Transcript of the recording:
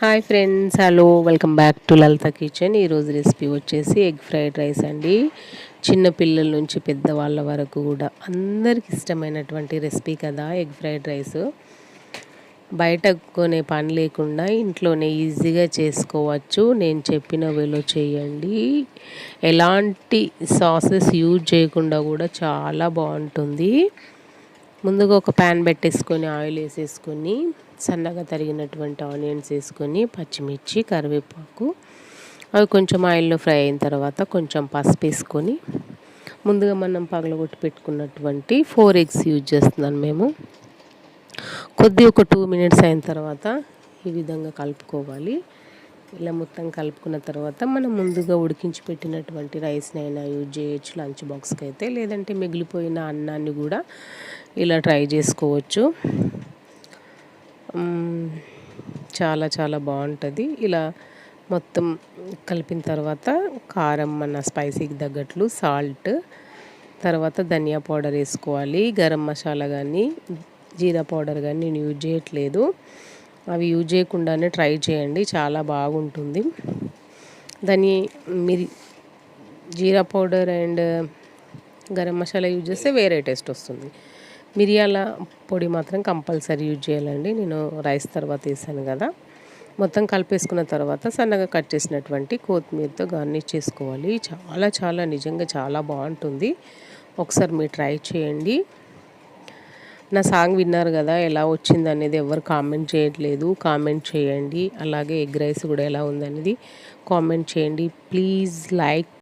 Hi friends hello welcome back to Lalitha kitchen. ఈరోజు recipe వచ్చేసి egg fried rice అండి. చిన్న పిల్లల నుంచి పెద్దవాళ్ళ వరకు కూడా అందరికి ఇష్టమైనటువంటి రెసిపీ కదా ఎగ్ ఫ్రైడ్ రైస్. బయట కొనే పని లేకుండా ఇంట్లోనే ఈజీగా చేసుకోవచ్చు. నేను చెప్పిన వేలో చేయండి. ఎలాంటి సాసెస్ యూజ్ చేయకుండా కూడా చాలా బాగుంటుంది. ముందుగా ఒక ప్యాన్ పెట్టేసుకొని ఆయిల్ వేసేసుకొని సన్నగా తరిగినటువంటి ఆనియన్స్ వేసుకొని పచ్చిమిర్చి కరివేపాకు అవి కొంచెం ఆయిల్లో ఫ్రై అయిన తర్వాత కొంచెం పసుపు వేసుకొని ముందుగా మనం పగలగొట్టి పెట్టుకున్నటువంటి ఫోర్ ఎగ్స్ యూజ్ చేస్తున్నాను మేము. కొద్ది ఒక టూ మినిట్స్ అయిన తర్వాత ఈ విధంగా కలుపుకోవాలి. ఇలా మొత్తం కలుపుకున్న తర్వాత మనం ముందుగా ఉడికించి పెట్టినటువంటి రైస్ని అయినా యూజ్ చేయొచ్చు లంచ్ బాక్స్కి అయితే లేదంటే మిగిలిపోయిన అన్నాన్ని కూడా ఇలా ట్రై చేసుకోవచ్చు. చాలా చాలా బాగుంటుంది. ఇలా మొత్తం కలిపిన తర్వాత కారం మన స్పైసీకి తగ్గట్లు సాల్ట్ తర్వాత ధనియా పౌడర్ వేసుకోవాలి. గరం మసాలా కానీ జీరా పౌడర్ కానీ నేను యూజ్ చేయట్లేదు. అవి యూజ్ చేయకుండానే ట్రై చేయండి. చాలా బాగుంటుంది. దాన్ని Miri jeera powder and garam masala use చేస్తే వేరే టేస్ట్ వస్తుంది. మిరియాల పొడి మాత్రం కంపల్సరీ యూజ్ చేయాలండి. నేను రైస్ తర్వాత వేసాను కదా. మొత్తం కలిపేసుకున్న తర్వాత సన్నగా కట్ చేసినటువంటి కొత్తిమీరతో గార్నిష్ చేసుకోవాలి. చాలా చాలా నిజంగా చాలా బాగుంటుంది. ఒకసారి మీరు ట్రై చేయండి. నా సాంగ్ విన్నారు కదా ఎలా వచ్చింది అనేది ఎవరు కామెంట్ చేయట్లేదు. కామెంట్ చేయండి. అలాగే ఎగ్ రైస్ కూడా ఎలా ఉందనేది కామెంట్ చేయండి. Please like